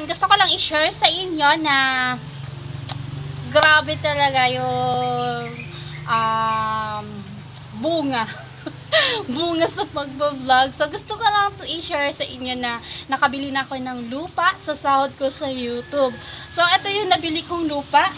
Ayan, gusto ko lang i-share sa inyo na grabe talaga yung um, bunga. bunga sa pagbablog. So, gusto ko lang to i-share sa inyo na nakabili na ako ng lupa sa sahod ko sa YouTube. So, ito yung nabili kong lupa.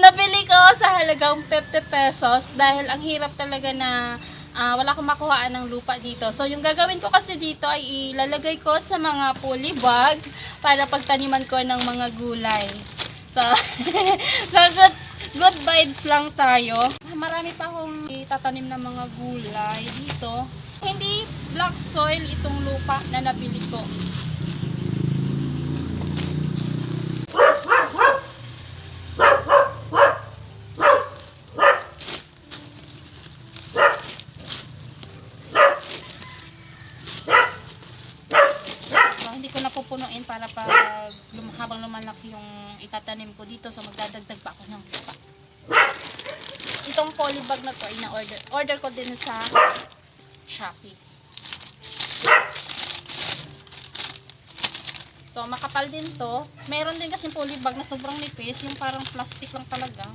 Nabili ko sa halagang 50 pesos dahil ang hirap talaga na ah, wala akong makuhaan ng lupa dito. So, yung gagawin ko kasi dito ay ilalagay ko sa mga poly bag para pagtaniman ko ng mga gulay. So, so good, good vibes lang tayo. Marami pa akong itatanim ng mga gulay dito. Hindi black soil itong lupa na nabili ko. Napupunuin para pag lum- habang lumalaki yung itatanim ko dito. So, magdadagdag pa ako ng lupa. Itong polybag na to ay na-order. Order ko din sa Shopee. So, makapal din to. Meron din kasi polybag na sobrang nipis. Yung parang plastic lang talaga.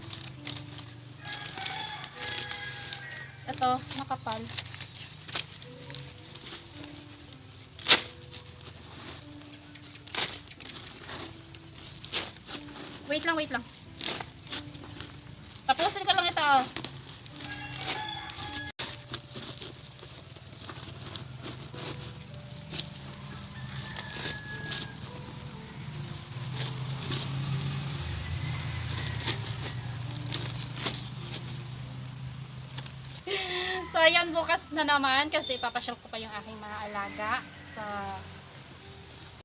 Ito, makapal. Wait lang, wait lang. Tapusin ko lang ito. oh. So, ayan, bukas na naman kasi papasyal ko pa yung aking mga alaga sa